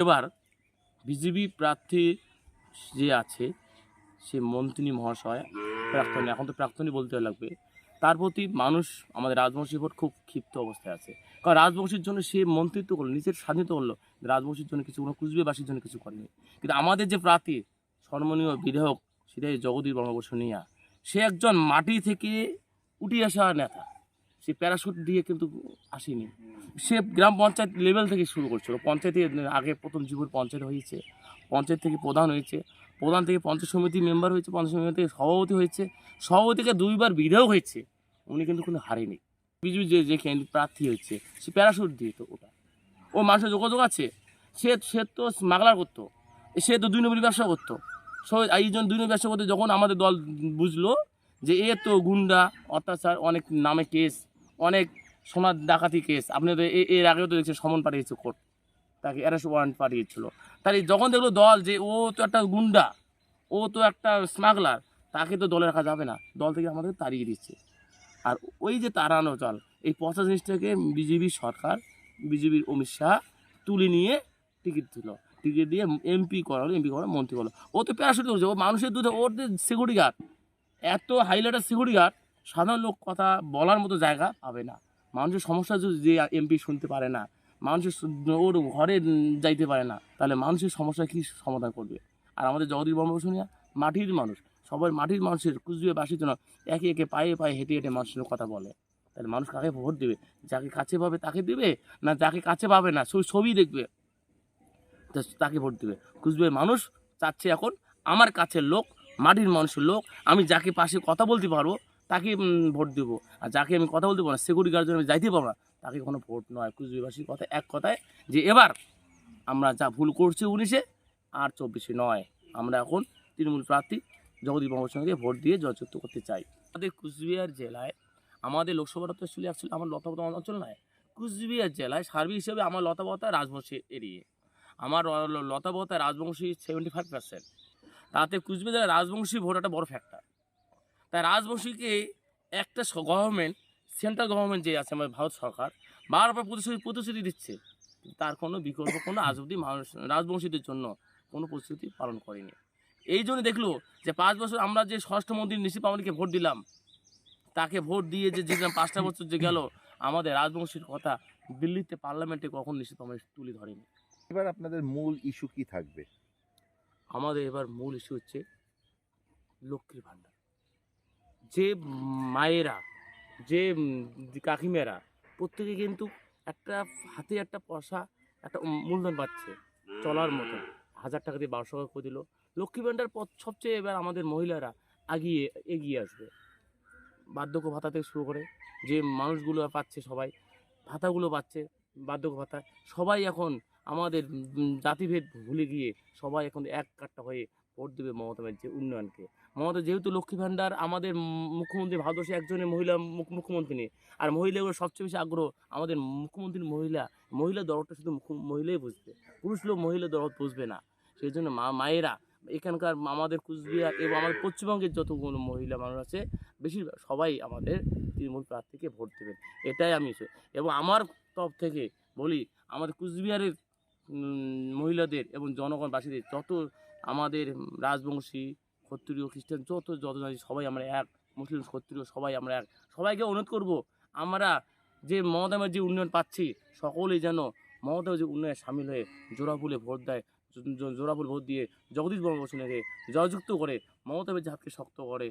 এবার বিজেপি প্রার্থী যে আছে, সে মন্ত্রী মহাশয়, প্রাক্তনী, এখন তো প্রাক্তনী বলতে লাগবে, তার প্রতি মানুষ আমাদের রাজবংশী ভোট খুব ক্ষিপ্ত অবস্থায় আছে। কারণ রাজবংশীর জন্য সে মন্ত্রিত্ব করল, নিজের স্বাধীনতা করল রাজবংশীর জন্য কিছু কোনো কুচবিবাসীর জন্য কিছু করেনি। কিন্তু আমাদের যে প্রার্থী সম্মানীয় বিধায়ক, সেটাই জগদীর বর্মবসনিয়া সে একজন মাটি থেকে উঠে আসা নেতা। সে প্যারাশুট দিয়ে কিন্তু আসেনি। সে গ্রাম পঞ্চায়েত লেভেল থেকে শুরু করছিল। পঞ্চায়েতে আগে প্রথম যুগের পঞ্চায়েত হয়েছে, পঞ্চায়েত থেকে প্রধান হয়েছে, প্রধান থেকে পঞ্চায়েত সমিতি মেম্বার হয়েছে, পঞ্চায়েত সমিতি থেকে সভাপতি হয়েছে, সভাপতিকে দুইবার বিধায়ক হয়েছে, উনি কিন্তু কোনো হারেনি। বিজু যে যে ক্যান্ডিডেট প্রার্থী হয়েছে, সে প্যারাশুট দিয়ে তো ওটা। ও মানুষের যোগাযোগ আছে, সে সে তো স্মাগলার করতো, সে তো দুই নম্বরই ব্যবসা করতো। সো এই জন্য দুই নম্বর ব্যবসা করতে যখন আমাদের দল বুঝলো যে এ তো গুন্ডা, অত্যাচার, অনেক নামে কেস অনেক সোনার ডাকাতি কেস আপনি তো এর আগেও তো দেখছেন সমন পাঠিয়েছে কোর্ট তাকে অ্যারেস্ট ওয়ারেন্ট পাঠিয়েছিল। তাই যখন দেখল দল যে ও তো একটা গুন্ডা, ও তো একটা স্মাগলার তাকে তো দলে রাখা যাবে না। দল থেকে আমাদের তাড়িয়ে দিচ্ছে। আর ওই যে তাড়ানো চল, এই পঁচাশ জিনিসটাকে বিজেপি সরকার, বিজেপির অমিত শাহ তুলে নিয়ে টিকিট দিল। টিকিট দিয়ে এমপি করা করালো এমপি করালো মন্ত্রী করল ও তো প্যারাশুট করছে ও মানুষের দুধে, ওর সিকিউরিটি গার্ড এত হাইলাইটের সিকিউরিটি গার্ড সাধারণ লোক কথা বলার মতো জায়গা পাবে না। মানুষের সমস্যা যদি যে এমপি শুনতে পারে না, মানুষের ওর ঘরে যাইতে পারে না, তাহলে মানুষের সমস্যা কি সমাধান করবে? আর আমাদের জগদীশ বর্মভূষণিয়া মাটির মানুষ। সবাই মাটির মানুষের কুচবিহারবাসীর জন্য একে একে পায়ে পায়ে হেঁটে হেঁটে মানুষের কথা বলে। তাহলে মানুষ কাকে ভোট দেবে? যাকে কাছে পাবে তাকে দেবে? না যাকে কাছে পাবে না সব ছবি দেখবে। তাকে ভোট দেবে। কুচবিহার মানুষ চাচ্ছে এখন, আমার কাছের লোক, মাটির মানুষের লোক, আমি যাকে পাশে কথা বলতে পারব তাকে ভোট দেবো। আর যাকে আমি কথা বলতে পারব না সিকিউরিটি গার্ড জন্য আমি যাইতে পারব না, তাকে কোনো ভোট নয়। কুচবিহারবাসীর কথা, এক কথায় যে এবার আমরা যা ভুল করছি উনিশে, আর চব্বিশে নয়। আমরা এখন তৃণমূল প্রার্থী জগদীপ বঙ্গোৎসবকে ভোট দিয়ে জয়যুক্ত করতে চাই। আমাদের কুচবিহার জেলায়, আমাদের লোকসভাটা তো আসলে অ্যাকচুয়ালি আমার লতাবতা অঞ্চল নয়। কুচবিহার জেলায় সার্বিক হিসেবে আমার লতাবতা রাজবংশী এরিয়ে। আমার লতাবতা রাজবংশী সেভেন্টি ফাইভ পার্সেন্ট তাতে কুচবিহার জেলায় রাজবংশী ভোট একটা বড় ফ্যাক্টর তাই রাজবংশীকে একটা গভর্নমেন্ট সেন্ট্রাল গভর্নমেন্ট যে আছে আমাদের ভারত সরকার বারবার প্রতিশ্রুতি প্রতিশ্রুতি দিচ্ছে। তার কোনো বিকল্প কোনো আজ অব্দি মানুষ রাজবংশীদের জন্য কোনো প্রতিশ্রুতি পালন করেনি। এই জন্য দেখল যে পাঁচ বছর আমরা যে ষষ্ঠমন্ত্রী নিশি পাওয়ানিকে ভোট দিলাম তাকে ভোট দিয়ে যে যেখানে পাঁচটা বছর যে গেল আমাদের রাজবংশীর কথা দিল্লিতে পার্লামেন্টে কখন নিশ্চিত পাওয়ানি তুলে ধরেনি। এবার আপনাদের মূল ইস্যু কি থাকবে? আমাদের এবার মূল ইস্যু হচ্ছে লক্ষ্মীর ভাণ্ডার। যে মায়েরা, যে কাকিমেরা, প্রত্যেকে কিন্তু একটা হাতে একটা পয়সা, একটা মূলধন পাচ্ছে চলার মতো হাজার টাকা দিয়ে বারোশো টাকা করে দিল। লক্ষ্মী ভাণ্ডার পথ সবচেয়ে এবার আমাদের মহিলারা আগিয়ে, এগিয়ে আসবে। বার্ধক্য ভাতা থেকে শুরু করে যে মানুষগুলো পাচ্ছে সবাই, ভাতাগুলো পাচ্ছে বার্ধক্য ভাতা সবাই এখন আমাদের জাতিভেদ ভুলে গিয়ে সবাই এখন এক কাট্টা হয়ে ভোট দেবে মমতা ব্যানার্জির উন্নয়নকে। মমতা যেহেতু লক্ষ্মী ভাণ্ডার, আমাদের মুখ্যমন্ত্রী ভারতবর্ষে একজনের মহিলা মুখ- মুখ্যমন্ত্রী আর মহিলাগুলো সবচেয়ে বেশি আগ্রহ আমাদের মুখ্যমন্ত্রীর মহিলা। মহিলা দরদটা শুধু মহিলাই বুঝবে। পুরুষ লোক মহিলা দরদ বুঝবে না। সেই জন্য মা, মায়েরা এখানকার আমাদের কুচবিহার এবং আমাদের পশ্চিমবঙ্গের যতগুলো মহিলা মানুষ আছে বেশিরভাগ সবাই আমাদের তৃণমূল প্রার্থীকে ভোট দেবেন। এটাই আমি এবং আমার তরফ থেকে বলি, আমাদের কুচবিহারের মহিলাদের এবং জনগণবাসীদের যত আমাদের রাজবংশী ক্ষত্রিয়, খ্রিস্টান, যত যত জাতি, সবাই আমরা এক। মুসলিম, ক্ষত্রিয়, সবাই আমরা এক। সবাইকে অনুরোধ করব, আমরা যে মমতামের যে উন্নয়ন পাচ্ছি, সকলেই যেন মমতা যে উন্নয়নে সামিল হয়ে জোড়াফুলে ভোট দেয়, জো- জো- জোড়া ফুল ভোট দিয়ে জগদীশ বর্মবসুনেকে জয়যুক্ত করে মমতামের যে হাতকে শক্ত করে।